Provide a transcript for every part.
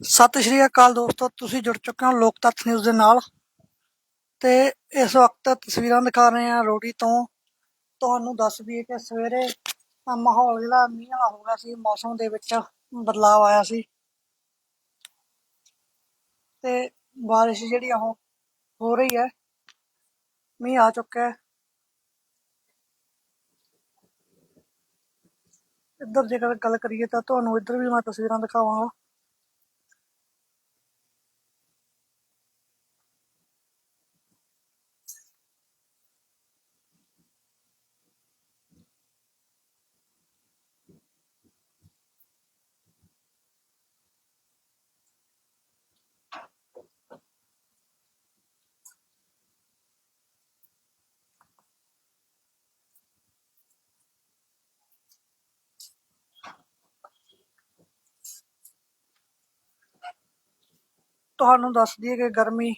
ਸਤਿ ਸ਼੍ਰੀ ਅਕਾਲ ਦੋਸਤੋ, ਤੁਸੀਂ ਜੁੜ ਚੁੱਕੇ ਹੋ ਲੋਕ ਤੱਥ ਨਿਊਜ਼ ਦੇ ਨਾਲ। ਤੇ ਇਸ ਵਕਤ ਤਸਵੀਰਾਂ ਦਿਖਾ ਰਹੇ ਹਾਂ ਰੋੜੀ ਤੋਂ। ਤੁਹਾਨੂੰ ਦੱਸ ਦਈਏ ਕਿ ਸਵੇਰੇ ਮਾਹੌਲ ਜਿਹੜਾ ਮੀਂਹ ਵਾਲਾ ਹੋ ਗਿਆ ਸੀ, ਮੌਸਮ ਦੇ ਵਿੱਚ ਬਦਲਾਅ ਆਇਆ ਸੀ। ਤੇ ਬਾਰਿਸ਼ ਜਿਹੜੀ ਆ ਉਹ ਹੋ ਰਹੀ ਹੈ। ਮੀਂਹ ਆ ਚੁੱਕਾ ਹੈ। ਇੱਧਰ ਜੇਕਰ ਗੱਲ ਕਰੀਏ ਤਾਂ ਤੁਹਾਨੂੰ ਇੱਧਰ ਵੀ ਮੈਂ ਤਸਵੀਰਾਂ ਦਿਖਾਵਾਂਗਾ। ਤੁਹਾਨੂੰ ਦੱਸ ਦਈਏ ਕਿ ਗਰਮੀ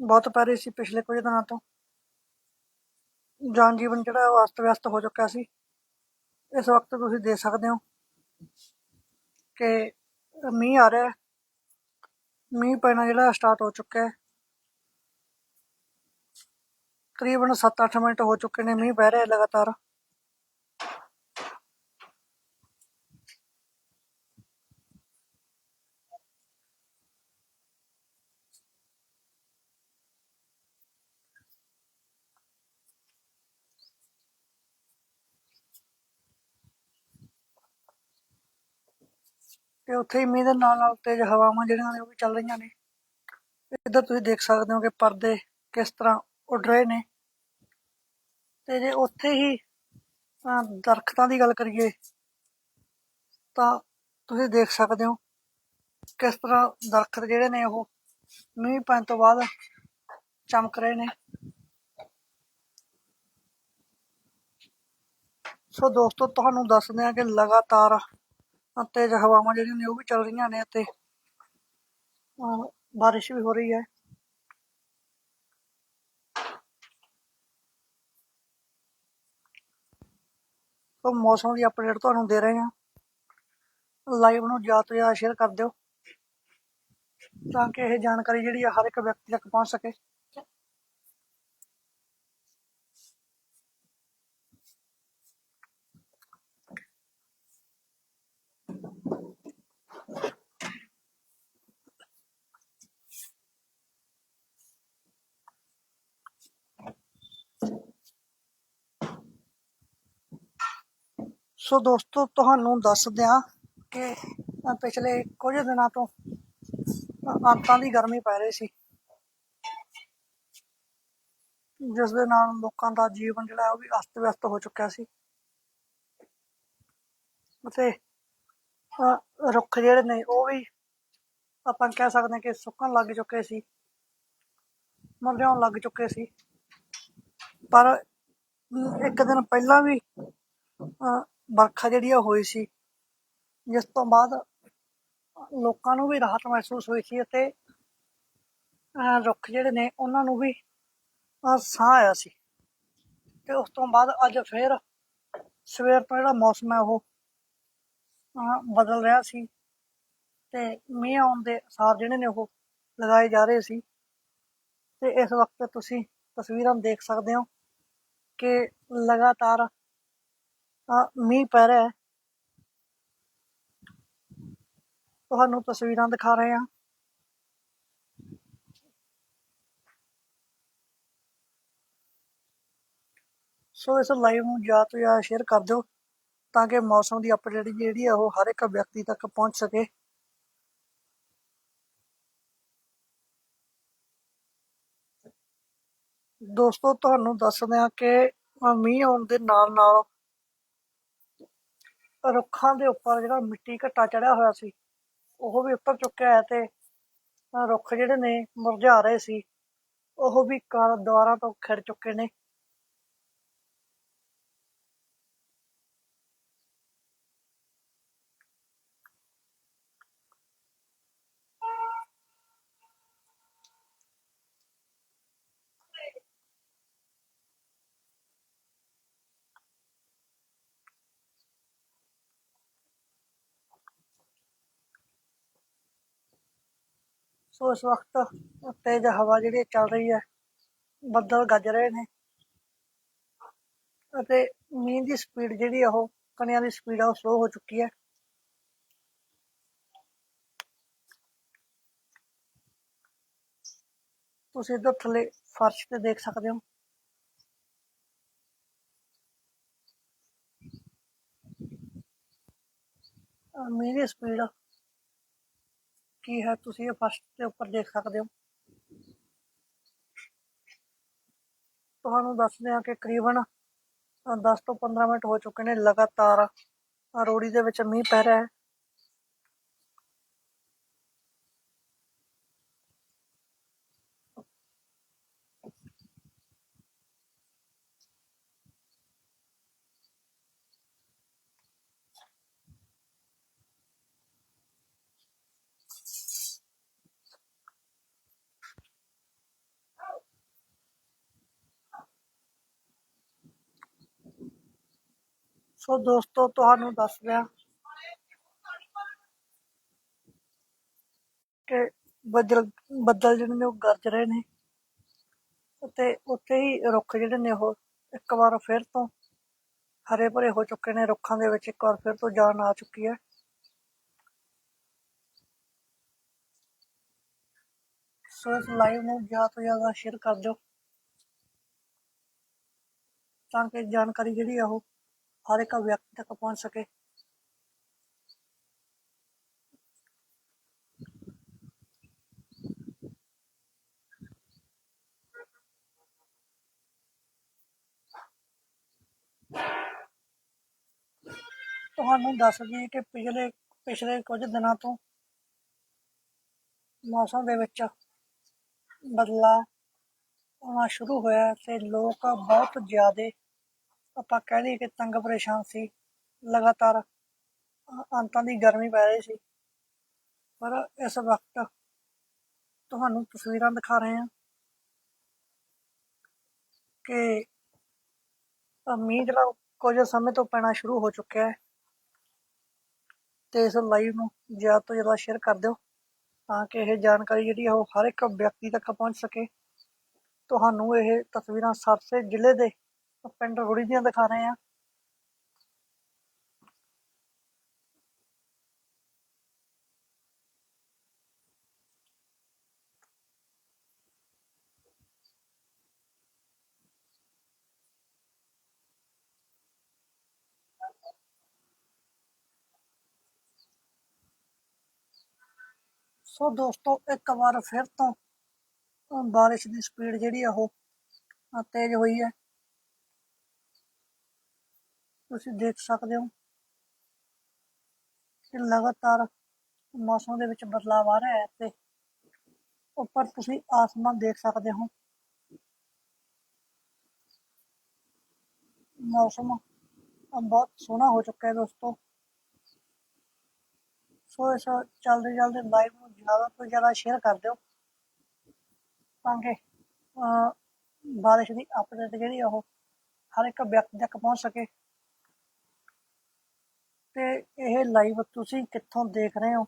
ਬਹੁਤ ਪੈ ਰਹੀ ਸੀ ਪਿਛਲੇ ਕੁਝ ਦਿਨਾਂ ਤੋਂ। ਜਨ ਜੀਵਨ ਜਿਹੜਾ ਉਹ ਅਸਤ ਵਿਅਸਤ ਹੋ ਚੁੱਕਿਆ ਸੀ। ਇਸ ਵਕਤ ਤੁਸੀਂ ਦੇਖ ਸਕਦੇ ਹੋ ਕਿ ਮੀਂਹ ਆ ਰਿਹਾ ਮੀਂਹ ਪੈਣਾ ਜਿਹੜਾ ਸਟਾਰਟ ਹੋ ਚੁੱਕਾ ਹੈ। ਤਕਰੀਬਨ 7-8 ਮਿੰਟ ਹੋ ਚੁੱਕੇ ਨੇ ਮੀਂਹ ਪੈ ਰਿਹਾ ਲਗਾਤਾਰ। ਤੇ ਉੱਥੇ ਹੀ ਮੀਂਹ ਦੇ ਨਾਲ ਨਾਲ ਤੇਜ਼ ਹਵਾਵਾਂ ਜਿਹੜੀਆਂ ਨੇ ਉਹ ਵੀ ਚੱਲ ਰਹੀਆਂ ਨੇ। ਇੱਧਰ ਤੁਸੀਂ ਦੇਖ ਸਕਦੇ ਹੋ ਕਿ ਪਰਦੇ ਕਿਸ ਤਰ੍ਹਾਂ ਉੱਡ ਰਹੇ ਨੇ। ਤੇ ਜੇ ਉੱਥੇ ਹੀ ਦਰਖਤਾਂ ਦੀ ਗੱਲ ਕਰੀਏ, ਤਾਂ ਤੁਸੀਂ ਦੇਖ ਸਕਦੇ ਹੋ ਕਿਸ ਤਰ੍ਹਾਂ ਦਰਖਤ ਜਿਹੜੇ ਨੇ ਉਹ ਮੀਂਹ ਪੈਣ ਤੋਂ ਬਾਅਦ ਚਮਕ ਰਹੇ ਨੇ। ਸੋ ਦੋਸਤੋ, ਤੁਹਾਨੂੰ ਦੱਸਦੇ ਆ ਕਿ ਲਗਾਤਾਰ ਤੇਜ਼ ਹਵਾਵਾਂ ਜਿਹੜੀਆਂ ਨੇ ਉਹ ਵੀ ਚੱਲ ਰਹੀਆਂ ਨੇ ਅਤੇ ਬਾਰਿਸ਼ ਵੀ ਹੋ ਰਹੀ ਹੈ। ਸੋ ਮੌਸਮ ਦੀ ਅਪਡੇਟ ਤੁਹਾਨੂੰ ਦੇ ਰਹੇ ਹਾਂ। ਲਾਈਵ ਨੂੰ ਜ਼ਿਆਦਾ ਤੋਂ ਜ਼ਿਆਦਾ ਸ਼ੇਅਰ ਕਰ ਦਿਓ। ਤਾਂ ਕਿ ਇਹ ਜਾਣਕਾਰੀ ਜਿਹੜੀ ਆ ਹਰ ਇੱਕ ਵਿਅਕਤੀ ਤੱਕ ਪਹੁੰਚ ਸਕੇ। ਸੋ ਦੋਸਤੋ ਤੁਹਾਨੂੰ ਦੱਸ ਦਿਆਂ ਕਿ ਪਿਛਲੇ ਕੁਝ ਦਿਨਾਂ ਤੋਂ ਅੰਤਾਂ ਦੀ ਗਰਮੀ ਪੈ ਰਹੀ ਸੀ। ਜਿਸ ਦੇ ਨਾਲ ਲੋਕਾਂ ਦਾ ਜੀਵਨ ਜਿਹੜਾ ਉਹ ਵੀ ਅਸਤ ਵਿਅਸਤ ਹੋ ਚੁੱਕਿਆ ਸੀ। ਅਤੇ ਅ, ਰੁੱਖ ਜਿਹੜੇ ਨੇ ਉਹ ਵੀ ਆਪਾਂ ਕਹਿ ਸਕਦੇ ਹਾਂ ਕਿ ਸੁੱਕਣ ਲੱਗ ਚੁੱਕੇ ਸੀ ਮੁਰਝਾਉਣ ਲੱਗ ਚੁੱਕੇ ਸੀ। ਪਰ ਇੱਕ ਦਿਨ ਪਹਿਲਾਂ ਵੀ ਅ, ਵਰਖਾ ਜਿਹੜੀ ਆ ਹੋਈ ਸੀ। ਜਿਸ ਤੋਂ ਬਾਅਦ ਲੋਕਾਂ ਨੂੰ ਵੀ ਰਾਹਤ ਮਹਿਸੂਸ ਹੋਈ ਸੀ ਅਤੇ ਰੁੱਖ ਜਿਹੜੇ ਨੇ ਉਹਨਾਂ ਨੂੰ ਵੀ ਸਾਹ ਆਇਆ ਸੀ। ਤੇ ਉਸ ਤੋਂ ਬਾਅਦ ਅੱਜ ਫੇਰ ਸਵੇਰ ਤੋਂ ਜਿਹੜਾ ਮੌਸਮ ਹੈ ਉਹ ਅ, ਬਦਲ ਰਿਹਾ ਸੀ। ਤੇ ਮੀਂਹ ਆਉਣ ਦੇ ਅਸਾਰ ਜਿਹੜੇ ਨੇ ਉਹ ਲਗਾਏ ਜਾ ਰਹੇ ਸੀ। ਤੇ ਇਸ ਵਕਤ ਤੁਸੀਂ ਤਸਵੀਰਾਂ ਦੇਖ ਸਕਦੇ ਹੋ ਕਿ ਲਗਾਤਾਰ ਮੀਂਹ ਪੈ ਰਿਹਾ ਤੁਹਾਨੂੰ ਤਸਵੀਰਾਂ ਦਿਖਾ ਰਹੇ ਹਾਂ। ਸੋ ਇਸ ਲਾਈਵ ਨੂੰ ਜ਼ਿਆਦਾ ਤੋਂ ਜ਼ਿਆਦਾ ਸ਼ੇਅਰ ਕਰ ਦਿਓ ਤਾਂ ਕਿ ਮੌਸਮ ਦੀ ਅਪਡੇਟ ਜਿਹੜੀ ਹੈ ਉਹ ਹਰ ਇੱਕ ਵਿਅਕਤੀ ਤੱਕ ਪਹੁੰਚ ਸਕੇ। ਦੋਸਤੋ, ਤੁਹਾਨੂੰ ਦੱਸਦੇ ਆ ਕਿ ਮੀਂਹ ਆਉਣ ਦੇ ਨਾਲ ਨਾਲ ਰੁੱਖਾਂ ਦੇ ਉੱਪਰ ਜਿਹੜਾ ਮਿੱਟੀ ਘੱਟਾ ਚੜਿਆ ਹੋਇਆ ਸੀ, ਉਹ ਵੀ ਉੱਤਰ ਚੁੱਕਿਆ ਹੈ ਤੇ ਰੁੱਖ ਜਿਹੜੇ ਨੇ ਮੁਰਝਾ ਰਹੇ ਸੀ, ਉਹ ਵੀ ਕਾਰ ਦੁਆਰਾ ਤੋਂ ਖਿੜ ਚੁੱਕੇ ਨੇ। ਸੋ ਇਸ ਵਕਤ ਤੇਜ਼ ਹਵਾ ਜਿਹੜੀ ਚੱਲ ਰਹੀ ਹੈ, ਬੱਦਲ ਗੱਜ ਰਹੇ ਨੇ ਅਤੇ ਮੀਂਹ ਦੀ ਸਪੀਡ ਜਿਹੜੀ ਆ ਉਹ ਕਣੀਆਂ ਦੀ ਸਪੀਡ ਆ ਉਹ ਸਲੋ ਹੋ ਚੁੱਕੀ ਹੈ। ਤੁਸੀਂ ਇੱਧਰ ਥੱਲੇ ਫਰਸ਼ ਤੇ ਦੇਖ ਸਕਦੇ ਹੋ। ਅਹ ਮੀਂਹ ਦੀ ਸਪੀਡ ਕੀ ਹੈ? ਤੁਸੀਂ ਇਹ ਫਸਟ ਦੇ ਉੱਪਰ ਦੇਖ ਸਕਦੇ ਹੋ। ਤੁਹਾਨੂੰ ਦੱਸਦੇ ਹਾਂ ਕਿ ਕਰੀਬਨ, ਅਹ 10 ਤੋਂ 15 ਮਿੰਟ ਹੋ ਚੁੱਕੇ ਨੇ, ਲਗਾਤਾਰ ਅਹ ਰੋੜੀ ਦੇ ਵਿੱਚ ਮੀਂਹ ਪੈ ਰਿਹਾ ਹੈ। ਸੋ ਦੋਸਤੋ, ਤੁਹਾਨੂੰ ਦੱਸ ਦਿਆਂ ਕਿ ਬੱਦਲ ਬੱਦਲ ਜਿਹੜੇ ਨੇ ਉਹ ਗਰਜ ਰਹੇ ਨੇ ਅਤੇ ਉੱਥੇ ਹੀ ਰੁੱਖ ਜਿਹੜੇ ਨੇ ਉਹ ਇੱਕ ਵਾਰ ਫਿਰ ਤੋਂ ਹਰੇ ਭਰੇ ਹੋ ਚੁੱਕੇ ਨੇ, ਰੁੱਖਾਂ ਦੇ ਵਿੱਚ ਇੱਕ ਵਾਰ ਫਿਰ ਤੋਂ ਜਾਨ ਆ ਚੁੱਕੀ ਹੈ। ਸੋ ਇਸ ਲਾਈਵ ਨੂੰ ਜ਼ਿਆਦਾ ਤੋਂ ਜ਼ਿਆਦਾ ਸ਼ੇਅਰ ਕਰ ਦਿਓ ਤਾਂ ਕਿ ਜਾਣਕਾਰੀ ਜਿਹੜੀ ਆ ਉਹ ਹਰ ਇੱਕ ਵਿਅਕਤੀ ਤੱਕ ਪਹੁੰਚ ਸਕੇ। ਤੁਹਾਨੂੰ ਦੱਸ ਦਈਏ ਕਿ ਪਿਛਲੇ ਪਿਛਲੇ ਕੁਝ ਦਿਨਾਂ ਤੋਂ ਮੌਸਮ ਦੇ ਵਿੱਚ ਬਦਲਾਅ ਆਉਣਾ ਸ਼ੁਰੂ ਹੋਇਆ ਤੇ ਲੋਕ ਬਹੁਤ ਜ਼ਿਆਦਾ ਆਪਾਂ ਕਹਿ ਲਈਏ ਕਿ ਤੰਗ ਪਰੇਸ਼ਾਨ ਸੀ, ਲਗਾਤਾਰ ਅੰਤਾਂ ਦੀ ਗਰਮੀ ਪੈ ਰਹੀ ਸੀ। ਪਰ ਇਸ ਵਕਤ ਤੁਹਾਨੂੰ ਤਸਵੀਰਾਂ ਦਿਖਾ ਰਹੇ ਹਾਂ ਕਿ ਮੀਂਹ ਜਿਹੜਾ ਉਹ ਕੁਝ ਸਮੇਂ ਤੋਂ ਪੈਣਾ ਸ਼ੁਰੂ ਹੋ ਚੁੱਕਿਆ ਹੈ। ਤੇ ਇਸ ਲਾਈਵ ਨੂੰ ਜ਼ਿਆਦਾ ਤੋਂ ਜ਼ਿਆਦਾ ਸ਼ੇਅਰ ਕਰ ਦਿਓ ਤਾਂ ਕਿ ਇਹ ਜਾਣਕਾਰੀ ਜਿਹੜੀ ਆ ਉਹ ਹਰ ਇੱਕ ਵਿਅਕਤੀ ਤੱਕ ਪਹੁੰਚ ਸਕੇ। ਤੁਹਾਨੂੰ ਇਹ ਤਸਵੀਰਾਂ ਸਰਸੇ ਜ਼ਿਲ੍ਹੇ ਦੇ ਪਿੰਡ ਰੁੜੀ ਦੀਆਂ ਦਿਖਾ ਰਹੇ ਹਾਂ। ਸੋ ਦੋਸਤੋ, ਇੱਕ ਵਾਰ ਫਿਰ ਤੋਂ ਬਾਰਿਸ਼ ਦੀ ਸਪੀਡ ਜਿਹੜੀ ਆ ਉਹ ਤੇਜ਼ ਹੋਈ ਹੈ। ਤੁਸੀਂ ਦੇਖ ਸਕਦੇ ਹੋ ਕਿ ਲਗਾਤਾਰ ਮੌਸਮ ਦੇ ਵਿੱਚ ਬਦਲਾਅ ਆ ਰਿਹਾ ਹੈ ਤੇ ਉੱਪਰ ਤੁਸੀਂ ਆਸਮਾਨ ਦੇਖ ਸਕਦੇ ਹੋ। ਮੌਸਮ ਅ, ਬਹੁਤ ਸੋਹਣਾ ਹੋ ਚੁੱਕਾ ਹੈ ਦੋਸਤੋ। ਸੋ ਇਸ ਚੱਲਦੇ ਚੱਲਦੇ ਲਾਈਵ ਨੂੰ ਜ਼ਿਆਦਾ ਤੋਂ ਜ਼ਿਆਦਾ ਸ਼ੇਅਰ ਕਰ ਦਿਓ ਤਾਂ ਕਿ ਅ, ਬਾਰਿਸ਼ ਦੀ ਅਪਡੇਟ ਜਿਹੜੀ ਆ ਉਹ ਹਰ ਇੱਕ ਵਿਅਕਤੀ ਤੱਕ ਪਹੁੰਚ ਸਕੇ। ਤੇ ਇਹ ਲਾਈਵ ਤੁਸੀਂ ਕਿੱਥੋਂ ਦੇਖ ਰਹੇ ਹੋ?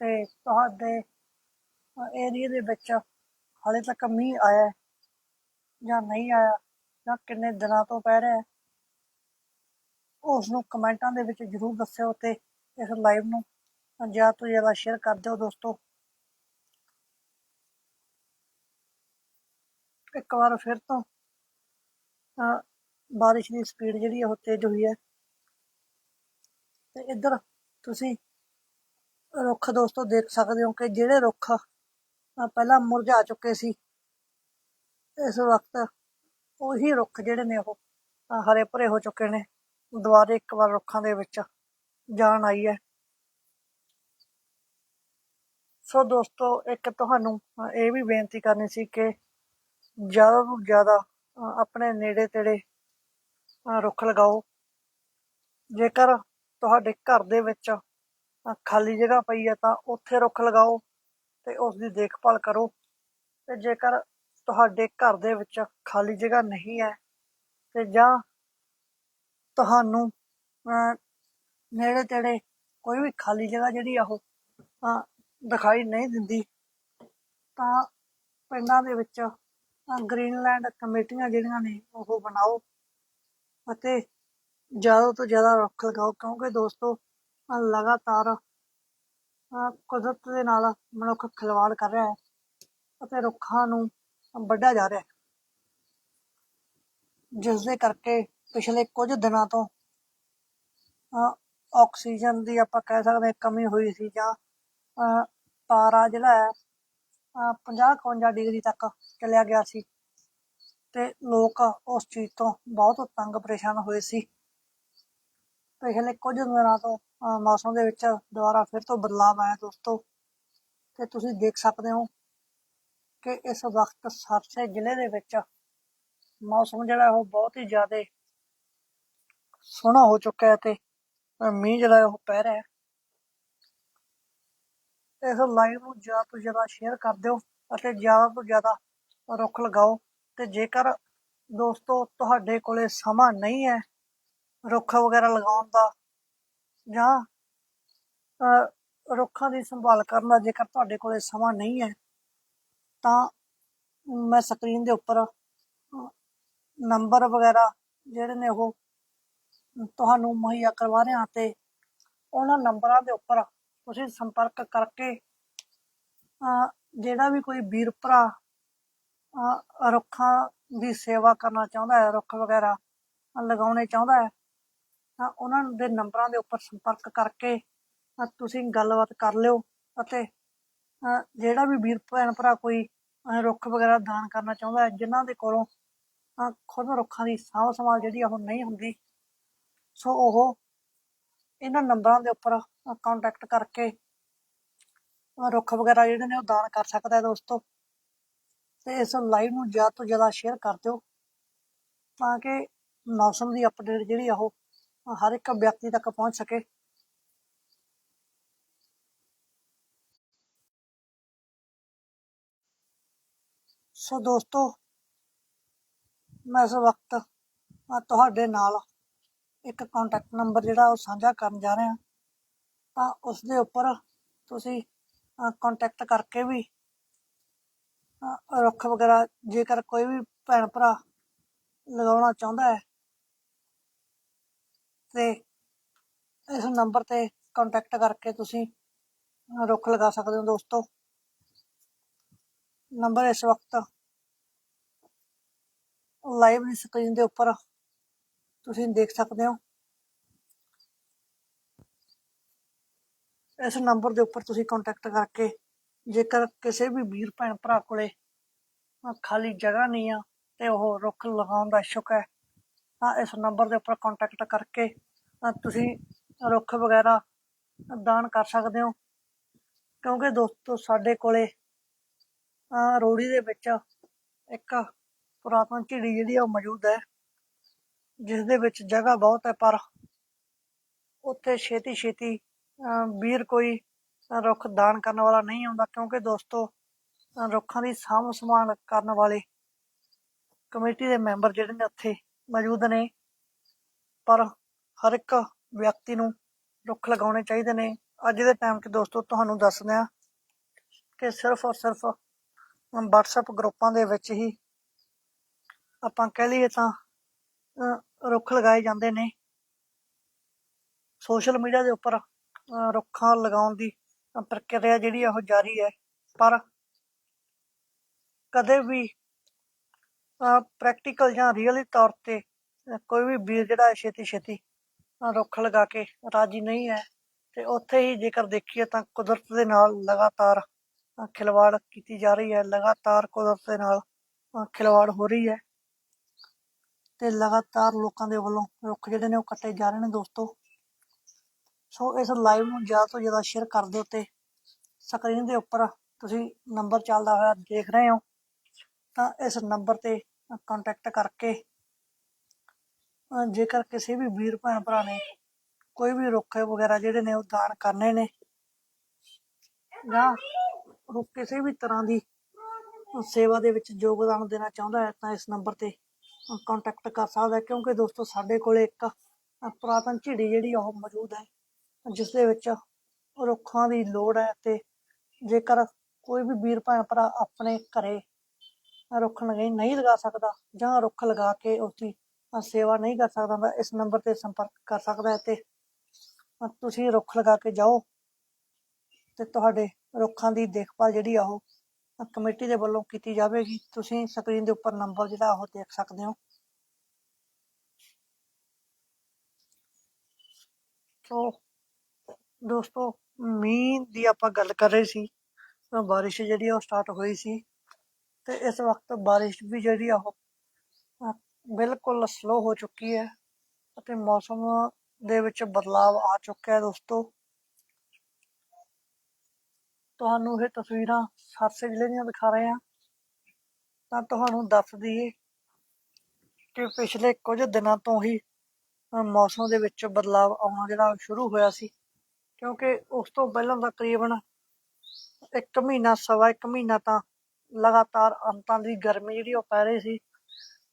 ਤੇ ਤੁਹਾਡੇ ਏਰੀਆ ਦੇ ਵਿੱਚ ਹਾਲੇ ਤੱਕ ਮੀਂਹ ਆਇਆ ਜਾਂ ਨਹੀਂ ਆਇਆ ਜਾਂ ਕਿੰਨੇ ਦਿਨਾਂ ਤੋਂ ਪੈ ਰਿਹਾ ਹੈ? ਉਸ ਨੂੰ ਕਮੈਂਟਾਂ ਦੇ ਵਿੱਚ ਜਰੂਰ ਦੱਸਿਓ ਤੇ ਇਸ ਲਾਈਵ ਨੂੰ ਜ਼ਿਆਦਾ ਤੋਂ ਜ਼ਿਆਦਾ ਸ਼ੇਅਰ ਕਰ ਦਿਓ ਦੋਸਤੋ। ਇੱਕ ਵਾਰ ਫਿਰ ਤੋਂ ਬਾਰਿਸ਼ ਦੀ ਸਪੀਡ ਜਿਹੜੀ ਆ ਉਹ ਤੇਜ਼ ਹੋਈ ਹੈ। ਤੇ ਇੱਧਰ ਤੁਸੀਂ ਰੁੱਖ ਦੋਸਤੋ ਦੇਖ ਸਕਦੇ ਹੋ ਕਿ ਜਿਹੜੇ ਰੁੱਖ ਪਹਿਲਾਂ ਮੁਰਝਾ ਚੁੱਕੇ ਸੀ ਇਸ ਵਕਤ ਉਹੀ ਰੁੱਖ ਜਿਹੜੇ ਨੇ ਉਹ ਹਰੇ ਭਰੇ ਹੋ ਚੁੱਕੇ ਨੇ। ਦੁਬਾਰੇ ਇੱਕ ਵਾਰ ਰੁੱਖਾਂ ਦੇ ਵਿੱਚ ਜਾਨ ਆਈ ਹੈ। ਸੋ ਦੋਸਤੋ ਇੱਕ ਤੁਹਾਨੂੰ ਇਹ ਵੀ ਬੇਨਤੀ ਕਰਨੀ ਸੀ ਕਿ ਜ਼ਿਆਦਾ ਤੋਂ ਜ਼ਿਆਦਾ ਆਪਣੇ ਨੇੜੇ ਤੇੜੇ ਰੁੱਖ ਲਗਾਓ। ਜੇਕਰ ਤੁਹਾਡੇ ਘਰ ਦੇ ਵਿੱਚ ਖਾਲੀ ਜਗ੍ਹਾ ਪਈ ਹੈ ਤਾਂ ਉੱਥੇ ਰੁੱਖ ਲਗਾਓ ਤੇ ਉਸ ਦੀ ਦੇਖਭਾਲ ਕਰੋ। ਤੇ ਜੇਕਰ ਤੁਹਾਡੇ ਘਰ ਦੇ ਵਿੱਚ ਖਾਲੀ ਜਗ੍ਹਾ ਨਹੀਂ ਹੈ ਤੇ ਜਾਂ ਤੁਹਾਨੂੰ ਅ, ਨੇੜੇ ਤੇੜੇ ਕੋਈ ਵੀ ਖਾਲੀ ਜਗ੍ਹਾ ਜਿਹੜੀ ਆ ਉਹ ਦਿਖਾਈ ਨਹੀਂ ਦਿੰਦੀ ਤਾਂ ਪਿੰਡਾਂ ਦੇ ਵਿੱਚ ਗ੍ਰੀਨਲੈਂਡ ਕਮੇਟੀਆਂ ਜਿਹੜੀਆਂ ਨੇ ਉਹ ਬਣਾਓ ਅਤੇ ਜ਼ਿਆਦਾ ਤੋਂ ਜ਼ਿਆਦਾ ਰੁੱਖ ਲਗਾਓ ਕਿਉਂਕਿ ਦੋਸਤੋ ਲਗਾਤਾਰ ਅ, ਕੁਦਰਤ ਦੇ ਨਾਲ ਮਨੁੱਖ ਖਿਲਵਾੜ ਕਰ ਰਿਹਾ ਹੈ ਅਤੇ ਰੁੱਖਾਂ ਨੂੰ ਵੱਢਿਆ ਜਾ ਰਿਹਾ ਹੈ ਜਿਸ ਦੇ ਕਰਕੇ ਪਿਛਲੇ ਕੁਝ ਦਿਨਾਂ ਤੋਂ ਆਕਸੀਜਨ ਦੀ ਆਪਾਂ ਕਹਿ ਸਕਦੇ ਹਾਂ ਕਮੀ ਹੋਈ ਸੀ ਜਾਂ ਅ, ਪਾਰਾ ਜਿਹੜਾ ਹੈ ਅ, 50 51 ਡਿਗਰੀ ਤੱਕ ਚਲਿਆ ਗਿਆ ਸੀ ਤੇ ਲੋਕ ਉਸ ਚੀਜ਼ ਤੋਂ ਬਹੁਤ ਤੰਗ ਪਰੇਸ਼ਾਨ ਹੋਏ ਸੀ ਪਿਛਲੇ ਕੁਝ ਦਿਨਾਂ ਤੋਂ ਅ, ਮੌਸਮ ਦੇ ਵਿੱਚ ਦੁਬਾਰਾ ਫਿਰ ਤੋਂ ਬਦਲਾਅ ਆਇਆ ਦੋਸਤੋ। ਤੇ ਤੁਸੀਂ ਦੇਖ ਸਕਦੇ ਹੋ ਕਿ ਇਸ ਵਕਤ ਸਰਸੇ ਜ਼ਿਲ੍ਹੇ ਦੇ ਵਿੱਚ ਮੌਸਮ ਜਿਹੜਾ ਉਹ ਬਹੁਤ ਹੀ ਜ਼ਿਆਦਾ ਸੋਹਣਾ ਹੋ ਚੁੱਕਾ ਹੈ ਤੇ ਮੀਂਹ ਜਿਹੜਾ ਉਹ ਪੈ ਰਿਹਾ ਹੈ। ਇਸ ਲਾਈਵ ਨੂੰ ਜ਼ਿਆਦਾ ਤੋਂ ਜ਼ਿਆਦਾ ਸ਼ੇਅਰ ਕਰ ਦਿਓ ਅਤੇ ਜ਼ਿਆਦਾ ਤੋਂ ਜ਼ਿਆਦਾ ਰੁੱਖ ਲਗਾਓ। ਤੇ ਜੇਕਰ ਦੋਸਤੋ ਤੁਹਾਡੇ ਕੋਲੇ ਸਮਾਂ ਨਹੀਂ ਹੈ ਰੁੱਖ ਵਗੈਰਾ ਲਗਾਉਣ ਦਾ ਜਾਂ ਰੁੱਖਾਂ ਦੀ ਸੰਭਾਲ ਕਰਨ ਦਾ ਜੇਕਰ ਤੁਹਾਡੇ ਕੋਲੇ ਸਮਾਂ ਨਹੀਂ ਹੈ, ਤਾਂ ਮੈਂ ਸਕਰੀਨ ਦੇ ਉੱਪਰ ਨੰਬਰ ਵਗੈਰਾ ਜਿਹੜੇ ਨੇ ਉਹ ਤੁਹਾਨੂੰ ਮੁਹੱਈਆ ਕਰਵਾ ਰਿਹਾ ਤੇ ਉਹਨਾਂ ਨੰਬਰਾਂ ਦੇ ਉੱਪਰ ਤੁਸੀਂ ਸੰਪਰਕ ਕਰਕੇ ਜਿਹੜਾ ਵੀ ਕੋਈ ਵੀਰ ਭਰਾ ਰੁੱਖਾਂ ਦੀ ਸੇਵਾ ਕਰਨਾ ਚਾਹੁੰਦਾ ਹੈ, ਰੁੱਖ ਵਗੈਰਾ ਲਗਾਉਣੇ ਚਾਹੁੰਦਾ ਹੈ ਤਾਂ ਉਹਨਾਂ ਦੇ ਨੰਬਰਾਂ ਦੇ ਉੱਪਰ ਸੰਪਰਕ ਕਰਕੇ ਤੁਸੀਂ ਗੱਲਬਾਤ ਕਰ ਲਿਓ ਅਤੇ ਜਿਹੜਾ ਵੀ ਵੀਰ ਭੈਣ ਭਰਾ ਕੋਈ ਰੁੱਖ ਵਗੈਰਾ ਦਾਨ ਕਰਨਾ ਚਾਹੁੰਦਾ ਹੈ, ਜਿਨ੍ਹਾਂ ਦੇ ਕੋਲੋਂ ਖੁਦ ਰੁੱਖਾਂ ਦੀ ਸਾਂਭ ਸੰਭਾਲ ਜਿਹੜੀ ਆ ਉਹ ਨਹੀਂ ਹੁੰਦੀ, ਸੋ ਉਹ ਇਹਨਾਂ ਨੰਬਰਾਂ ਦੇ ਉੱਪਰ ਕੰਟੈਕਟ ਕਰਕੇ ਰੁੱਖ ਵਗੈਰਾ ਜਿਹੜੇ ਨੇ ਉਹ ਦਾਨ ਕਰ ਸਕਦਾ ਹੈ ਦੋਸਤੋ। ਤੇ ਇਸ ਲਾਈਵ ਨੂੰ ਜ਼ਿਆਦਾ ਤੋਂ ਜ਼ਿਆਦਾ ਸ਼ੇਅਰ ਕਰ ਦਿਓ, ਤਾਂ ਕਿ ਮੌਸਮ ਦੀ ਅਪਡੇਟ ਜਿਹੜੀ ਆ ਉਹ ਹਰ ਇੱਕ ਵਿਅਕਤੀ ਤੱਕ ਪਹੁੰਚ ਸਕੇ। ਸੋ ਦੋਸਤੋ, ਮੈਂ ਇਸ ਵਕਤ ਤੁਹਾਡੇ ਨਾਲ ਇੱਕ ਕੰਟੈਕਟ ਨੰਬਰ ਜਿਹੜਾ ਉਹ ਸਾਂਝਾ ਕਰਨ ਜਾ ਰਿਹਾ। ਤਾਂ ਉਸ ਦੇ ਉੱਪਰ ਤੁਸੀਂ ਕੰਟੈਕਟ ਕਰਕੇ ਵੀ ਰੁੱਖ ਵਗੈਰਾ ਜੇਕਰ ਕੋਈ ਵੀ ਭੈਣ ਭਰਾ ਲਗਾਉਣਾ ਚਾਹੁੰਦਾ ਹੈ ਤੇ ਇਸ ਨੰਬਰ ਤੇ ਕੰਟੈਕਟ ਕਰਕੇ ਤੁਸੀਂ ਰੁੱਖ ਲਗਾ ਸਕਦੇ ਹੋ ਦੋਸਤੋ। ਨੰਬਰ ਇਸ ਵਕਤ ਲਾਈਵ ਦੀ ਸਕਰੀਨ ਦੇ ਉੱਪਰ ਤੁਸੀਂ ਦੇਖ ਸਕਦੇ ਹੋ। ਇਸ ਨੰਬਰ ਦੇ ਉੱਪਰ ਤੁਸੀਂ ਕੰਟੈਕਟ ਕਰਕੇ ਜੇਕਰ ਕਿਸੇ ਵੀ ਵੀਰ ਭੈਣ ਭਰਾ ਕੋਲੇ ਖਾਲੀ ਜਗ੍ਹਾ ਨਹੀਂ ਆ ਤੇ ਉਹ ਰੁੱਖ ਲਗਾਉਣ ਦਾ ਇਛੁਕ ਹੈ, ਤਾਂ ਇਸ ਨੰਬਰ ਦੇ ਉੱਪਰ ਕੰਟੈਕਟ ਕਰਕੇ ਤੁਸੀਂ ਰੁੱਖ ਵਗੈਰਾ ਦਾਨ ਕਰ ਸਕਦੇ ਹੋ। ਕਿਉਂਕਿ ਦੋਸਤੋ ਸਾਡੇ ਕੋਲੇ ਅ, ਰੋੜੀ ਦੇ ਵਿੱਚ ਇੱਕ ਪੁਰਾਤਨ ਝਿੜੀ ਜਿਹੜੀ ਆ ਉਹ ਮੌਜੂਦ ਹੈ ਜਿਸ ਦੇ ਵਿੱਚ ਜਗ੍ਹਾ ਬਹੁਤ ਹੈ ਪਰ ਉੱਥੇ ਛੇਤੀ ਛੇਤੀ ਵੀਰ ਕੋਈ ਰੁੱਖ ਦਾਨ ਕਰਨ ਵਾਲਾ ਨਹੀਂ ਆਉਂਦਾ ਕਿਉਂਕਿ ਦੋਸਤੋ ਰੁੱਖਾਂ ਦੀ ਸਾਂਭ ਸੰਭਾਲ ਕਰਨ ਵਾਲੇ ਕਮੇਟੀ ਦੇ ਮੈਂਬਰ ਜਿਹੜੇ ਨੇ ਉੱਥੇ ਮੌਜੂਦ ਨੇ। ਪਰ ਹਰ ਇੱਕ ਵਿਅਕਤੀ ਨੂੰ ਰੁੱਖ ਲਗਾਉਣੇ ਚਾਹੀਦੇ ਨੇ। ਅੱਜ ਦੇ ਟਾਈਮ 'ਚ ਦੋਸਤੋ, ਤੁਹਾਨੂੰ ਦੱਸਦੇ ਹਾਂ ਕਿ ਸਿਰਫ ਔਰ ਸਿਰਫ WhatsApp ਗਰੁੱਪਾਂ ਦੇ ਵਿੱਚ ਹੀ ਆਪਾਂ ਕਹਿ ਲਈਏ ਤਾਂ ਰੁੱਖ ਲਗਾਏ ਜਾਂਦੇ ਨੇ। ਸੋਸ਼ਲ ਮੀਡੀਆ ਦੇ ਉੱਪਰ ਰੁੱਖਾਂ ਲਗਾਉਣ ਦੀ ਪ੍ਰਕਿਰਿਆ ਜਿਹੜੀ ਆ ਉਹ ਜਾਰੀ ਹੈ। ਪਰ ਕਦੇ ਵੀ ਪ੍ਰੈਕਟੀਕਲ ਜਾਂ ਰੀਅਲੀ ਤੌਰ ਤੇ ਕੋਈ ਵੀ ਵੀਰ ਜਿਹੜਾ ਛੇਤੀ ਛੇਤੀ ਰੁੱਖ ਲਗਾ ਕੇ ਰਾਜੀ ਨਹੀਂ ਹੈ। ਤੇ ਉੱਥੇ ਹੀ ਜੇਕਰ ਦੇਖੀਏ ਤਾਂ ਕੁਦਰਤ ਦੇ ਨਾਲ ਲਗਾਤਾਰ ਖਿਲਵਾੜ ਕੀਤੀ ਜਾ ਰਹੀ ਹੈ। ਲਗਾਤਾਰ ਕੁਦਰਤ ਦੇ ਨਾਲ ਖਿਲਵਾੜ ਹੋ ਰਹੀ ਹੈ। ਤੇ ਲਗਾਤਾਰ ਲੋਕਾਂ ਦੇ ਵੱਲੋਂ ਰੁੱਖ ਜਿਹੜੇ ਨੇ ਉਹ ਕੱਟੇ ਜਾ ਰਹੇ ਨੇ ਦੋਸਤੋ। ਸੋ ਇਸ ਲਾਈਵ ਨੂੰ ਜ਼ਿਆਦਾ ਤੋਂ ਜ਼ਿਆਦਾ ਸ਼ੇਅਰ ਕਰ ਦਿਓ ਤੇ ਸਕਰੀਨ ਦੇ ਉੱਪਰ ਤੁਸੀਂ ਨੰਬਰ ਚੱਲਦਾ ਹੋਇਆ ਦੇਖ ਰਹੇ ਹੋ। ਤਾਂ ਇਸ ਨੰਬਰ ਤੇ ਕੰਟੈਕਟ ਕਰਕੇ ਜੇਕਰ ਕਿਸੇ ਵੀ ਵੀਰ ਭੈਣ ਭਰਾ ਨੇ ਕੋਈ ਵੀ ਰੁੱਖ ਵਗੈਰਾ ਜਿਹੜੇ ਨੇ ਉਹ ਦਾਨ ਕਰਨੇ ਨੇ ਜਾਂ ਉਹ ਕਿਸੇ ਵੀ ਤਰ੍ਹਾਂ ਦੀ ਸੇਵਾ ਦੇ ਵਿੱਚ ਯੋਗਦਾਨ ਦੇਣਾ ਚਾਹੁੰਦਾ ਹੈ ਤਾਂ ਇਸ ਨੰਬਰ ਤੇ ਕੰਟੈਕਟ ਕਰ ਸਕਦਾ ਕਿਉਂਕਿ ਦੋਸਤੋ ਸਾਡੇ ਕੋਲੇ ਇੱਕ ਪੁਰਾਤਨ ਝਿੜੀ ਜਿਹੜੀ ਉਹ ਮੌਜੂਦ ਹੈ ਜਿਸ ਦੇ ਵਿੱਚ ਰੁੱਖਾਂ ਦੀ ਲੋੜ ਹੈ ਤੇ ਜੇਕਰ ਕੋਈ ਵੀ ਵੀਰ ਭੈਣ ਭਰਾ ਆਪਣੇ ਘਰੇ ਰੁੱਖ ਲਗਾਈ ਨਹੀਂ ਲਗਾ ਸਕਦਾ ਜਾਂ ਰੁੱਖ ਲਗਾ ਕੇ ਉਸਦੀ ਅ, ਸੇਵਾ ਨਹੀਂ ਕਰ ਸਕਦਾ ਤਾਂ ਇਸ ਨੰਬਰ ਤੇ ਸੰਪਰਕ ਕਰ ਸਕਦਾ ਹੈ ਤੇ ਤੁਸੀਂ ਰੁੱਖ ਲਗਾ ਕੇ ਜਾਓ ਤੇ ਤੁਹਾਡੇ ਰੁੱਖਾਂ ਦੀ ਦੇਖਭਾਲ ਜਿਹੜੀ ਆ ਉਹ ਕਮੇਟੀ ਦੇ ਵੱਲੋਂ ਕੀਤੀ ਜਾਵੇਗੀ। ਤੁਸੀਂ ਸਕਰੀਨ ਦੇ ਉੱਪਰ ਨੰਬਰ ਜਿਹੜਾ ਉਹ ਦੇਖ ਸਕਦੇ ਹੋ। ਸੋ ਦੋਸਤੋ, ਮੀਂਹ ਦੀ ਆਪਾਂ ਗੱਲ ਕਰ ਰਹੇ ਸੀ, ਤਾਂ ਬਾਰਿਸ਼ ਜਿਹੜੀ ਆ ਉਹ ਸਟਾਰਟ ਹੋਈ ਸੀ ਤੇ ਇਸ ਵਕਤ ਬਾਰਿਸ਼ ਵੀ ਜਿਹੜੀ ਆ ਉਹ ਬਿਲਕੁਲ ਸਲੋ ਹੋ ਚੁੱਕੀ ਹੈ ਅਤੇ ਮੌਸਮ ਦੇ ਵਿੱਚ ਬਦਲਾਵ ਆ ਚੁੱਕਿਆ ਹੈ ਦੋਸਤੋ। ਤੁਹਾਨੂੰ ਇਹ ਤਸਵੀਰਾਂ ਸਰਸੇ ਜ਼ਿਲ੍ਹੇ ਦੀਆਂ ਦਿਖਾ ਰਹੇ ਹਾਂ। ਤਾਂ ਤੁਹਾਨੂੰ ਦੱਸ ਦਈਏ ਕਿ ਪਿਛਲੇ ਕੁਝ ਦਿਨਾਂ ਤੋਂ ਹੀ ਮੌਸਮ ਦੇ ਵਿੱਚ ਬਦਲਾਵ ਆਉਣਾ ਜਿਹੜਾ ਸ਼ੁਰੂ ਹੋਇਆ ਸੀ, ਕਿਉਂਕਿ ਉਸ ਤੋਂ ਪਹਿਲਾਂ ਤਕਰੀਬਨ ਇੱਕ ਮਹੀਨਾ, ਸਵਾ ਇੱਕ ਮਹੀਨਾ ਤਾਂ ਲਗਾਤਾਰ ਅੰਤਾਂ ਦੀ ਗਰਮੀ ਜਿਹੜੀ ਉਹ ਪੈ ਰਹੀ ਸੀ।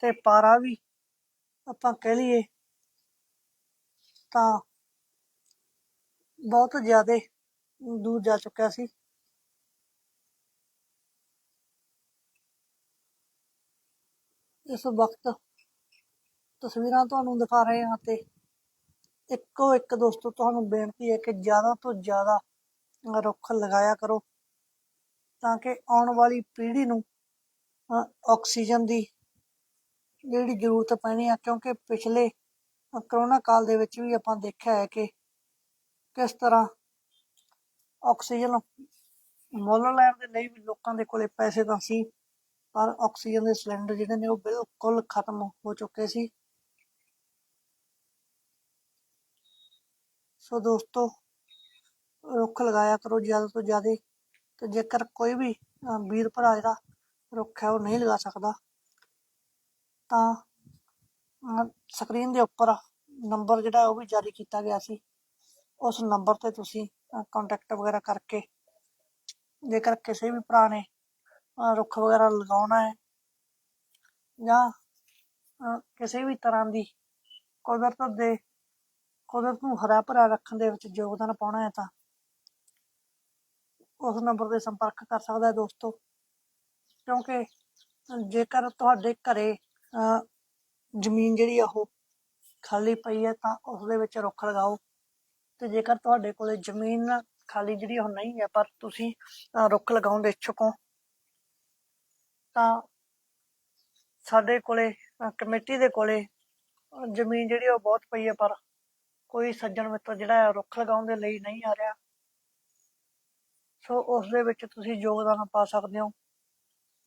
ਤੇ ਪਾਰਾ ਵੀ ਆਪਾਂ ਕਹਿ ਲਈਏ ਤਾਂ ਬਹੁਤ ਜ਼ਿਆਦਾ ਦੂਰ ਜਾ ਚੁੱਕਿਆ ਸੀ। ਇਸ ਵਕਤ ਤਸਵੀਰਾਂ ਤੁਹਾਨੂੰ ਦਿਖਾ ਰਹੇ ਹਾਂ ਤੇ ਇੱਕੋ ਇੱਕ ਦੋਸਤੋ, ਤੁਹਾਨੂੰ ਬੇਨਤੀ ਹੈ ਕਿ ਜ਼ਿਆਦਾ ਤੋਂ ਜ਼ਿਆਦਾ ਰੁੱਖ ਲਗਾਇਆ ਕਰੋ ਤਾਂ ਕਿ ਆਉਣ ਵਾਲੀ ਪੀੜ੍ਹੀ ਨੂੰ ਆਕਸੀਜਨ ਦੀ ਜਿਹੜੀ ਜ਼ਰੂਰਤ ਪੈਣੀ ਆ, ਕਿਉਂਕਿ ਪਿਛਲੇ ਕਰੋਨਾ ਕਾਲ ਦੇ ਵਿੱਚ ਵੀ ਆਪਾਂ ਦੇਖਿਆ ਹੈ ਕਿ ਕਿਸ ਤਰ੍ਹਾਂ ਆਕਸੀਜਨ ਮੁੱਲ ਲੈਣ ਦੇ ਲਈ ਵੀ ਲੋਕਾਂ ਦੇ ਕੋਲੇ ਪੈਸੇ ਤਾਂ ਸੀ, ਪਰ ਆਕਸੀਜਨ ਦੇ ਸਿਲੰਡਰ ਜਿਹੜੇ ਨੇ ਉਹ ਬਿਲਕੁਲ ਖਤਮ ਹੋ ਚੁੱਕੇ ਸੀ। ਸੋ ਦੋਸਤੋ, ਰੁੱਖ ਲਗਾਇਆ ਕਰੋ ਜ਼ਿਆਦਾ ਤੋਂ ਜ਼ਿਆਦਾ, ਤੇ ਜੇਕਰ ਕੋਈ ਵੀ ਵੀਰ ਭਰਾ ਜਿਹੜਾ ਰੁੱਖ ਹੈ ਉਹ ਨਹੀਂ ਲਗਾ ਸਕਦਾ। ਤਾਂ ਸਕਰੀਨ ਦੇ ਉੱਪਰ ਨੰਬਰ ਜਿਹੜਾ ਉਹ ਵੀ ਜਾਰੀ ਕੀਤਾ ਗਿਆ ਸੀ। ਉਸ ਨੰਬਰ ਤੇ ਤੁਸੀਂ ਕੰਟੈਕਟ ਵਗੈਰਾ ਕਰਕੇ, ਜੇਕਰ ਕਿਸੇ ਵੀ ਭਰਾ ਨੇ ਰੁੱਖ ਵਗੈਰਾ ਲਗਾਉਣਾ ਹੈ ਜਾਂ ਕਿਸੇ ਵੀ ਤਰ੍ਹਾਂ ਦੀ ਕੁਦਰਤ ਦੇ, ਕੁਦਰਤ ਨੂੰ ਹਰਾ ਭਰਾ ਰੱਖਣ ਦੇ ਵਿੱਚ ਯੋਗਦਾਨ ਪਾਉਣਾ ਹੈ ਤਾਂ ਉਸ ਨੰਬਰ ਤੇ ਸੰਪਰਕ ਕਰ ਸਕਦਾ ਹੈ ਦੋਸਤੋ। ਕਿਉਂਕਿ ਜੇਕਰ ਤੁਹਾਡੇ ਘਰੇ ਜ਼ਮੀਨ ਜਿਹੜੀ ਆ ਉਹ ਖਾਲੀ ਪਈ ਹੈ ਤਾਂ ਉਸ ਦੇ ਵਿੱਚ ਰੁੱਖ ਲਗਾਓ। ਤੇ ਜੇਕਰ ਤੁਹਾਡੇ ਕੋਲੇ ਜ਼ਮੀਨ ਖਾਲੀ ਜਿਹੜੀ ਉਹ ਨਹੀਂ ਹੈ ਪਰ ਤੁਸੀਂ ਰੁੱਖ ਲਗਾਉਣ ਦੇ ਇੱਛੁਕ ਹੋ, ਤਾਂ ਸਾਡੇ ਕੋਲੇ ਕਮੇਟੀ ਦੇ ਕੋਲੇ ਜ਼ਮੀਨ ਜਿਹੜੀ ਉਹ ਬਹੁਤ ਪਈ ਹੈ ਪਰ ਕੋਈ ਸੱਜਣ ਮਿੱਤਰ ਜਿਹੜਾ ਰੁੱਖ ਲਗਾਉਣ ਦੇ ਲਈ ਨਹੀਂ ਆ ਰਿਹਾ। ਸੋ ਉਸ ਦੇ ਵਿੱਚ ਤੁਸੀਂ ਯੋਗਦਾਨ ਪਾ ਸਕਦੇ ਹੋ।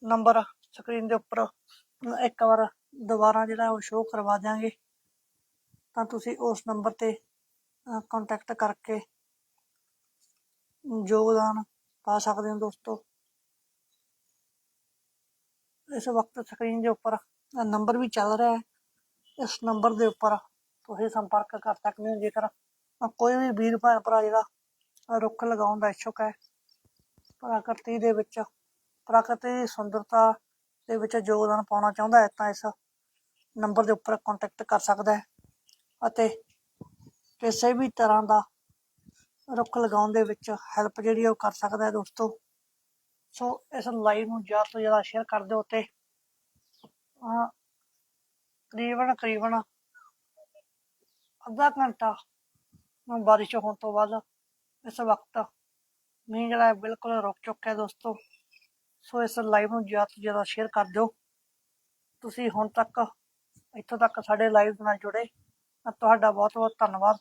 ਨੰਬਰ ਸਕਰੀਨ ਦੇ ਉੱਪਰ ਇੱਕ ਵਾਰ ਦੁਬਾਰਾ ਜਿਹੜਾ ਉਹ ਸ਼ੋਅ ਕਰਵਾ ਦਿਆਂਗੇ, ਤਾਂ ਤੁਸੀਂ ਉਸ ਨੰਬਰ ਤੇ ਕੰਟੈਕਟ ਕਰਕੇ ਯੋਗਦਾਨ ਪਾ ਸਕਦੇ ਹੋ ਦੋਸਤੋ। ਇਸ ਵਕਤ ਸਕਰੀਨ ਦੇ ਉੱਪਰ ਨੰਬਰ ਵੀ ਚੱਲ ਰਿਹਾ ਹੈ। ਇਸ ਨੰਬਰ ਦੇ ਉੱਪਰ ਤੁਸੀਂ ਸੰਪਰਕ ਕਰ ਸਕਦੇ ਹੋ। ਜੇਕਰ ਕੋਈ ਵੀ ਵੀਰ ਭੈਣ ਭਰਾ ਜਿਹੜਾ ਰੁੱਖ ਲਗਾਉਣ ਦਾ ਇੱਛੁਕ ਹੈ, ਪ੍ਰਕਿਰਤੀ ਦੇ ਵਿੱਚ, ਪ੍ਰਕਿਰਤੀ ਦੀ ਸੁੰਦਰਤਾ ਦੇ ਵਿੱਚ ਯੋਗਦਾਨ ਪਾਉਣਾ ਚਾਹੁੰਦਾ ਹੈ, ਤਾਂ ਇਸ ਨੰਬਰ ਦੇ ਉੱਪਰ ਕੰਟੈਕਟ ਕਰ ਸਕਦਾ ਹੈ ਅਤੇ ਕਿਸੇ ਵੀ ਤਰ੍ਹਾਂ ਦਾ ਰੁੱਖ ਲਗਾਉਣ ਦੇ ਵਿੱਚ ਹੈਲਪ ਜਿਹੜੀ ਆ ਉਹ ਕਰ ਸਕਦਾ ਹੈ ਦੋਸਤੋ। ਸੋ ਇਸ ਲਾਈਵ ਨੂੰ ਜ਼ਿਆਦਾ ਤੋਂ ਜ਼ਿਆਦਾ ਸ਼ੇਅਰ ਕਰ ਦਿਓ ਤੇ, ਅਹ, ਤਕਰੀਬਨ ਤਕਰੀਬਨ ਅੱਧਾ ਘੰਟਾ ਅਹ ਬਾਰਿਸ਼ ਹੋਣ ਤੋਂ ਬਾਅਦ ਇਸ ਵਕਤ ਮੀਂਹ ਜਿਹੜਾ ਬਿਲਕੁਲ ਰੁਕ ਚੁੱਕਾ ਹੈ ਦੋਸਤੋ। ਸੋ ਇਸ ਲਾਈਵ ਨੂੰ ਜ਼ਿਆਦਾ ਤੋਂ ਜ਼ਿਆਦਾ ਸ਼ੇਅਰ ਕਰ ਦਿਓ। ਤੁਸੀਂ ਹੁਣ ਤੱਕ ਇੱਥੋਂ ਤੱਕ ਸਾਡੇ ਲਾਈਵ ਨਾਲ ਜੁੜੇ। ਤੁਹਾਡਾ ਬਹੁਤ ਬਹੁਤ ਧੰਨਵਾਦ।